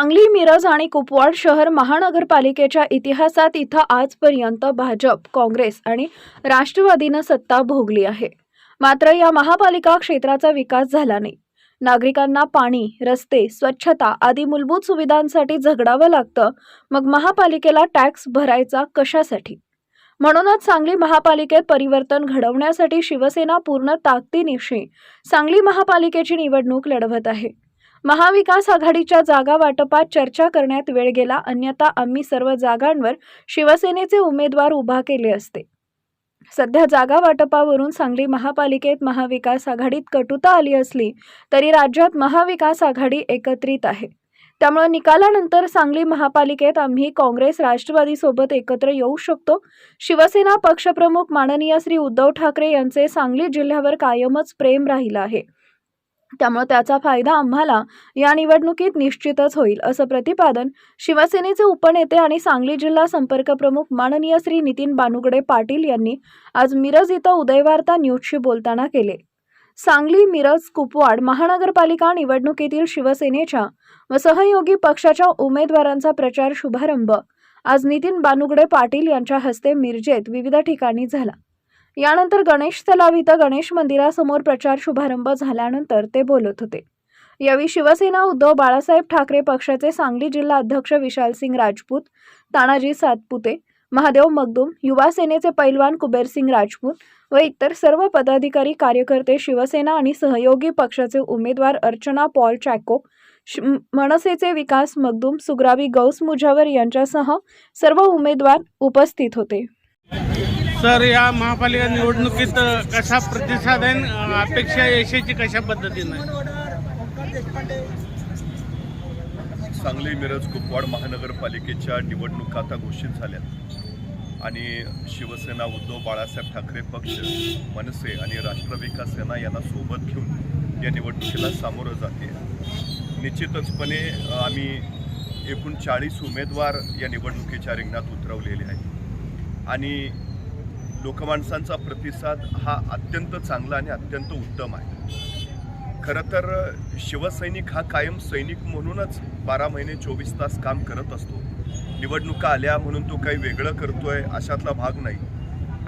सांगली मिरज आणि कुपवाड शहर महानगरपालिकेच्या इतिहासात इथं आजपर्यंत भाजप काँग्रेस आणि राष्ट्रवादीनं सत्ता भोगली आहे. मात्र या महापालिका क्षेत्राचा विकास झाला नाही. नागरिकांना पाणी रस्ते स्वच्छता आदी मूलभूत सुविधांसाठी झगडावं लागतं मग महापालिकेला टॅक्स भरायचा कशासाठी? म्हणूनच सांगली महापालिकेत परिवर्तन घडवण्यासाठी शिवसेना पूर्ण ताकदीनिशी सांगली महापालिकेची निवडणूक लढवत आहे. महाविकास आघाडीच्या जागा वाटपात चर्चा करण्यात वेळ गेला. अन्यथा आम्ही सर्व जागांवर शिवसेनेचे उमेदवार उभा केले असते. सध्या जागा वाटपावरून सांगली महापालिकेत महाविकास आघाडीत कटुता आली असली तरी राज्यात महाविकास आघाडी एकत्रित आहे. त्यामुळे निकालानंतर सांगली महापालिकेत आम्ही काँग्रेस राष्ट्रवादीसोबत एकत्र येऊ शकतो. शिवसेना पक्षप्रमुख माननीय श्री उद्धव ठाकरे यांचे सांगली जिल्ह्यावर कायमच प्रेम राहिलं आहे. त्यामुळे त्याचा फायदा आम्हाला या निवडणुकीत निश्चितच होईल असं प्रतिपादन शिवसेनेचे उपनेते आणि सांगली जिल्हा संपर्क प्रमुख माननीय श्री नितीन बानुगडे पाटील यांनी आज मिरज इथं उदयवार्ता न्यूजशी बोलताना केले. सांगली मिरज कुपवाड महानगरपालिका निवडणुकीतील शिवसेनेच्या व सहयोगी पक्षाच्या उमेदवारांचा प्रचार शुभारंभ. आज नितीन बानुगडे पाटील यांच्या हस्ते मिरजेत विविध ठिकाणी झाला. यानंतर गणेश तलाव इथं गणेश मंदिरासमोर प्रचार शुभारंभ झाल्यानंतर ते बोलत होते. यावेळी शिवसेना उद्धव बाळासाहेब ठाकरे पक्षाचे सांगली जिल्हा अध्यक्ष विशालसिंग राजपूत तानाजी सातपुते महादेव मगदूम युवा सेनेचे पैलवान कुबेरसिंग राजपूत व इतर सर्व पदाधिकारी कार्यकर्ते शिवसेना आणि सहयोगी पक्षाचे उमेदवार अर्चना पॉल चॅको मनसेचे विकास मगदूम सुग्रावी गौस मुजावर यांच्यासह सर्व उमेदवार उपस्थित होते. सर या महापालिका निवडणुकीत अ, कसा प्रतिसाद आहे? अपेक्षा यशाची कशा पद्धतीनं सांगली मिरज कुपवाड महानगरपालिकेच्या निवडणुका आता घोषित झाल्यात. आणि शिवसेना उद्धव बाळासाहेब ठाकरे पक्ष मनसे आणि राष्ट्रविकास सेना यांना सोबत घेऊन या निवडणुकीला सामोरं जाते. निश्चितचपणे आम्ही एकूण चाळीस उमेदवार या निवडणुकीच्या रिंगणात उतरवलेले आहेत. आणि लोकमाणसांचा प्रतिसाद हा अत्यंत चांगला आणि अत्यंत उत्तम आहे. खरं तर शिवसैनिक हा कायम सैनिक म्हणूनच बारा महिने चोवीस तास काम करत असतो. निवडणुका आल्या म्हणून तो काही वेगळं करतोय अशातला भाग नाही.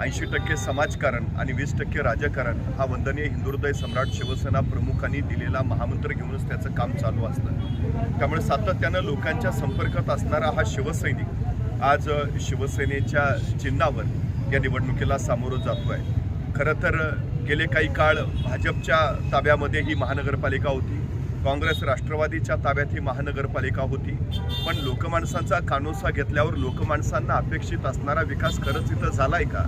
ऐंशी टक्के समाजकारण आणि वीस टक्के राजकारण हा वंदनीय हिंदुहृदय सम्राट शिवसेना प्रमुखांनी दिलेला महामंत्र घेऊनच त्याचं काम चालू असतं. त्यामुळे सातत्यानं लोकांच्या संपर्कात असणारा हा शिवसैनिक आज शिवसेनेच्या चिन्हावर या निवडणुकीला सामोरं जातो आहे खरं तर गेले काही काळ भाजपच्या ताब्यामध्ये ही महानगरपालिका होती. काँग्रेस राष्ट्रवादीच्या ताब्यात ही महानगरपालिका होती. पण लोकमाणसांचा कानोसा घेतल्यावर लोकमाणसांना अपेक्षित असणारा विकास खरंच इथं झालाय का?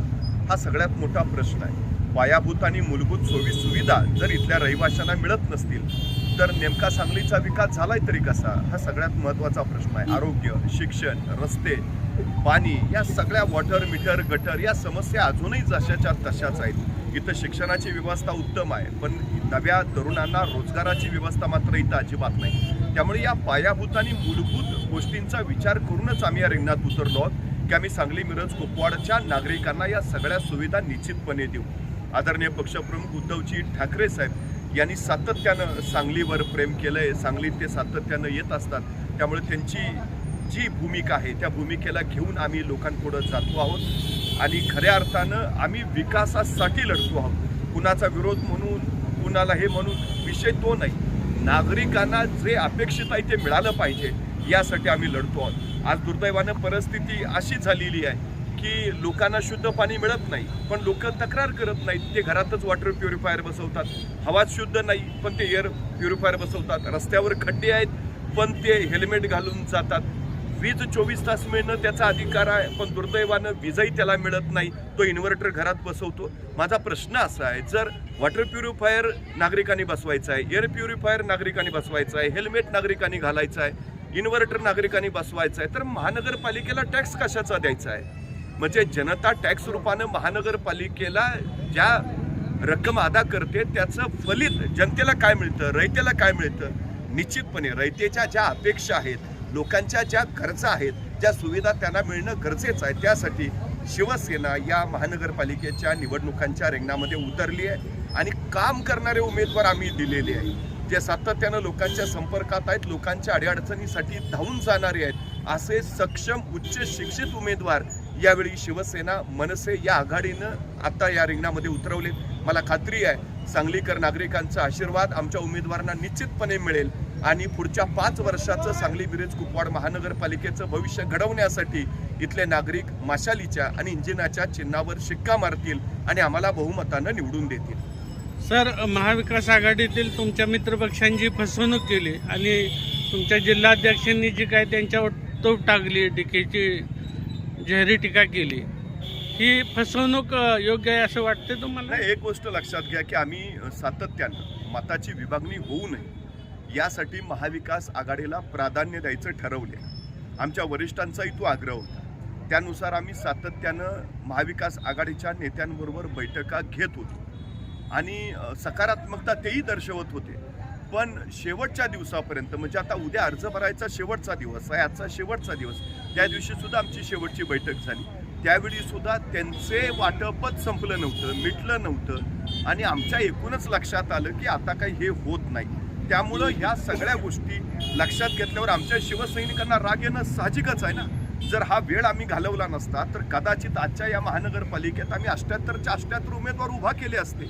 हा सगळ्यात मोठा प्रश्न आहे. पायाभूत आणि मूलभूत सोयी सुविधा जर इथल्या रहिवाशांना मिळत नसतील तर नेमका सांगलीचा विकास झालाय तरी कसा? हा सगळ्यात महत्त्वाचा प्रश्न आहे. आरोग्य शिक्षण रस्ते पाणी या सगळ्या वॉटर मीटर गटर या समस्या अजूनही जशाच्या तशाच आहेत. इथं शिक्षणाची व्यवस्था उत्तम आहे पण नव्या तरुणांना रोजगाराची व्यवस्था मात्र इथं अजिबात नाही. त्यामुळे या पायाभूत आणि मूलभूत गोष्टींचा विचार करूनच आम्ही या रिंगणात उतरलो आहोत की आम्ही सांगली मिरज कुपवाडच्या नागरिकांना या सगळ्या सुविधा निश्चितपणे देऊ. आदरणीय पक्षप्रमुख उद्धवजी ठाकरे साहेब यांनी सातत्यानं सांगलीवर प्रेम केलं आहे सांगलीत ते सातत्यानं येत असतात. त्यामुळे त्यांची जी भूमिका आहे त्या भूमिकेला घेऊन आम्ही लोकांपुढं जातो आहोत. आणि खऱ्या अर्थानं आम्ही विकासासाठी लढतो आहोत. कुणाचा विरोध म्हणून कुणाला हे म्हणून विषय तो नाही. नागरिकांना जे अपेक्षित आहे ते मिळालं पाहिजे यासाठी आम्ही लढतो आहोत. आज दुर्दैवानं परिस्थिती अशी झालेली आहे की लोकांना शुद्ध पाणी मिळत नाही पण लोक तक्रार करत नाहीत. ते घरातच वॉटर प्युरिफायर बसवतात. हवा शुद्ध नाही पण ते एअर प्युरिफायर बसवतात. रस्त्यावर खड्डे आहेत पण ते हेल्मेट घालून जातात. वीज चोवीस तास मिळणं त्याचा अधिकार आहे पण दुर्दैवानं वीजही त्याला मिळत नाही. तो इन्व्हर्टर घरात बसवतो. माझा प्रश्न असा आहे जर वॉटर प्युरिफायर नागरिकांनी बसवायचा आहे एअर प्युरिफायर नागरिकांनी बसवायचा आहे हेल्मेट नागरिकांनी घालायचं आहे इन्व्हर्टर नागरिकांनी बसवायचं आहे तर महानगरपालिकेला टॅक्स कशाचा द्यायचा आहे? म्हणजे जनता टॅक्स रूपानं महानगरपालिकेला ज्या रक्कम अदा करते त्याचं फलित जनतेला काय मिळतं? रयतेला काय मिळतं? निश्चितपणे रयतेच्या ज्या अपेक्षा आहेत लोकांच्या ज्या गरजा आहेत ज्या सुविधा त्यांना मिळणं गरजेचं आहे त्यासाठी शिवसेना या महानगरपालिकेच्या निवडणुकांच्या रिंगणामध्ये उतरली आहे आणि काम करणारे उमेदवार आम्ही दिलेले आहे. जे सातत्यानं लोकांच्या संपर्कात आहेत लोकांच्या अडीअडचणीसाठी धावून जाणारे आहेत असे सक्षम उच्च शिक्षित उमेदवार यावेळी शिवसेना मनसे या आघाडीनं आता या रिंगणामध्ये उतरवले मला खात्री आहे सांगलीकर नागरिकांचा आशीर्वाद आमच्या उमेदवारांना निश्चितपणे मिळेल. आणि पुढच्या पाच वर्षाचं सांगली मिरज कुपवाड महानगरपालिकेचं भविष्य घडवण्यासाठी इथले नागरिक माशालीच्या आणि इंजिनाच्या चिन्हावर शिक्का मारतील आणि आम्हाला बहुमतानं निवडून देतील. सर महाविकास आघाडीतील तुमच्या मित्रपक्षांची फसवणूक केली आणि तुमच्या जिल्हाध्यक्षांनी जी काय त्यांच्यावर तोफ टाकली टीकेची जाहीर टीका केली ही फसवणूक योग्य आहे असं वाटतं तुम्हाला? एक गोष्ट लक्षात घ्या की आम्ही सातत्यानं मताची विभागणी होऊ नये. यासाठी महाविकास आघाडीला प्राधान्य द्यायचं ठरवले आमच्या वरिष्ठांचाही तो आग्रह होता. त्यानुसार आम्ही सातत्यानं महाविकास आघाडीच्या नेत्यांबरोबर बैठका घेत होतो. आणि सकारात्मकता तेही दर्शवत होते. पण शेवटच्या दिवसापर्यंत म्हणजे आता उद्या अर्ज भरायचा शेवटचा दिवस आहे आजचा शेवटचा दिवस त्या दिवशी सुद्धा आमची शेवटची बैठक झाली. त्यावेळी सुद्धा त्यांचे वाटपच संपलं नव्हतं मिटलं नव्हतं. आणि आमच्या एकूणच लक्षात आलं की आता काही हे होत नाही. त्यामुळं ह्या सगळ्या गोष्टी लक्षात घेतल्यावर आमच्या शिवसैनिकांना राग येणं साहजिकच आहे ना? जर हा वेळ आम्ही घालवला नसता तर कदाचित आजच्या या महानगरपालिकेत आम्ही अष्ट्याहत्तरच्या अष्ट्याहत्तर उमेदवार उभा केले असते.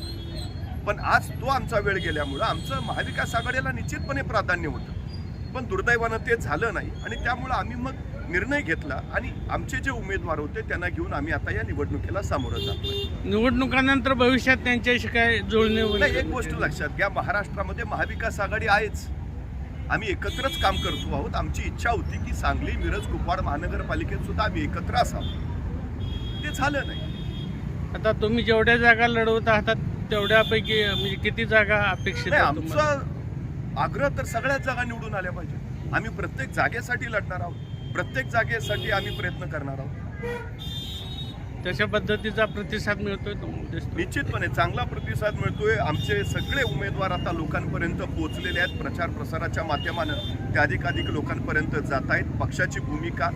पण आज तो आमचा वेळ गेल्यामुळं आमचं महाविकास आघाडीला निश्चितपणे प्राधान्य होतं. पण दुर्दैवानं ते झालं नाही आणि त्यामुळं आम्ही मग निर्णय घेतला आणि आमचे जे उमेदवार होते त्यांना घेऊन आम्ही आता या निवडणुकीला सामोरं जातोय. निवडणुकानंतर भविष्यात त्यांच्याशी काय वगैरे? एक गोष्ट लक्षात घ्या महाराष्ट्रामध्ये महाविकास आघाडी आहेच. आम्ही एकत्रच काम करतो आहोत. आमची इच्छा होती की सांगली मिरज कुपवाड महानगरपालिकेत सुद्धा आम्ही एकत्र असावं. ते झालं नाही. आता तुम्ही जेवढ्या जागा लढवत आहात तेवढ्यापैकी म्हणजे किती जागा अपेक्षित? आमचा आग्रह तर सगळ्याच जागा निवडून आल्या पाहिजे आम्ही प्रत्येक जागेसाठी लढणार आहोत. प्रत्येक जागेसाठी आम्ही प्रयत्न करणार आहोत. तशा पद्धतीचा प्रतिसाद मिळतोय निश्चितपणे चांगला प्रतिसाद मिळतोय. आमचे सगळे उमेदवार आता लोकांपर्यंत पोहोचलेले आहेत. प्रचार प्रसाराच्या माध्यमानं ते अधिकाधिक लोकांपर्यंत जात आहेत. पक्षाची भूमिका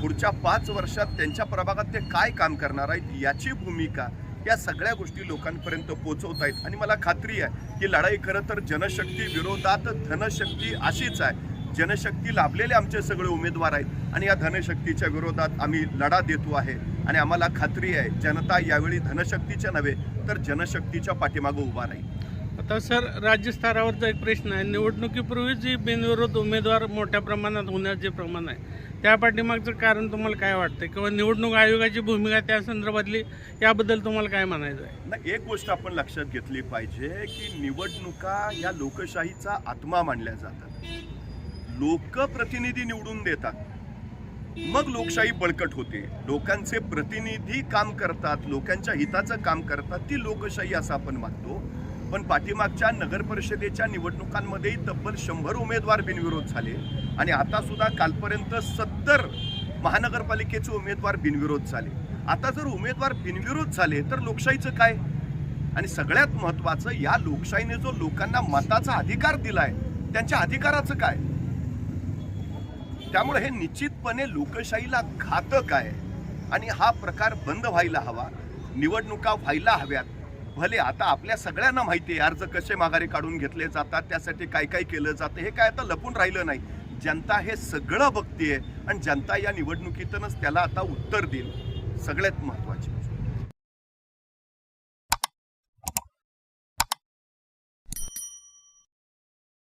पुढच्या पाच वर्षात त्यांच्या प्रभागात ते काय काम करणार आहेत याची भूमिका या सगळ्या गोष्टी लोकांपर्यंत पोहोचवत आहेत आणि मला खात्री आहे की लढाई खरं तर जनशक्ती विरोधात धनशक्ती अशीच आहे. जनशक्ती लाभलेले आमचे सगळे उमेदवार आहेत आणि या धनशक्तीच्या विरोधात आम्ही लढा देतो आहे आणि आम्हाला खात्री आहे जनता यावेळी धनशक्तीच्या नव्हे तर जनशक्तीच्या पाठीमागं उभा राहील. आता सर राज्य स्तरावरचा एक प्रश्न आहे. निवडणुकीपूर्वी जी बिनविरोध उमेदवार मोठ्या प्रमाणात होण्याचे प्रमाण आहे त्या पाठीमागचं कारण तुम्हाला काय वाटतं किंवा निवडणूक आयोगाची भूमिका त्या संदर्भातली याबद्दल तुम्हाला काय म्हणायचं आहे? नाही एक गोष्ट आपण लक्षात घेतली पाहिजे की निवडणुका या लोकशाहीचा आत्मा मानल्या जातात. लोकप्रतिनिधी निवडून देतात. मग लोकशाही बळकट होते. लोकांचे प्रतिनिधी काम करतात लोकांच्या हिताचं काम करतात ती लोकशाही असं आपण मानतो. पण पाठीमागच्या नगर परिषदेच्या निवडणुकांमध्येही तब्बल शंभर उमेदवार बिनविरोध झाले. आणि आता सुद्धा कालपर्यंत सत्तर महानगरपालिकेचे उमेदवार बिनविरोध झाले. आता जर उमेदवार बिनविरोध झाले तर लोकशाहीचं काय? आणि सगळ्यात महत्वाचं या लोकशाहीने जो लोकांना मताचा अधिकार दिलाय त्यांच्या अधिकाराचं काय? त्यामुळे हे निश्चितपणे लोकशाहीला घातक आहे. आणि हा प्रकार बंद व्हायला हवा. निवडणुका व्हायला हव्यात. भले आता आपल्या सगळ्यांना माहिती आहे अर्ज कसे माघारी काढून घेतले जातात त्यासाठी काय काय केलं जातं हे काय आता लपून राहिलं नाही. जनता हे सगळं बघतीये आणि जनता या निवडणुकीतूनच त्याला आता उत्तर देईल. सगळ्यात महत्त्वाची गोष्ट.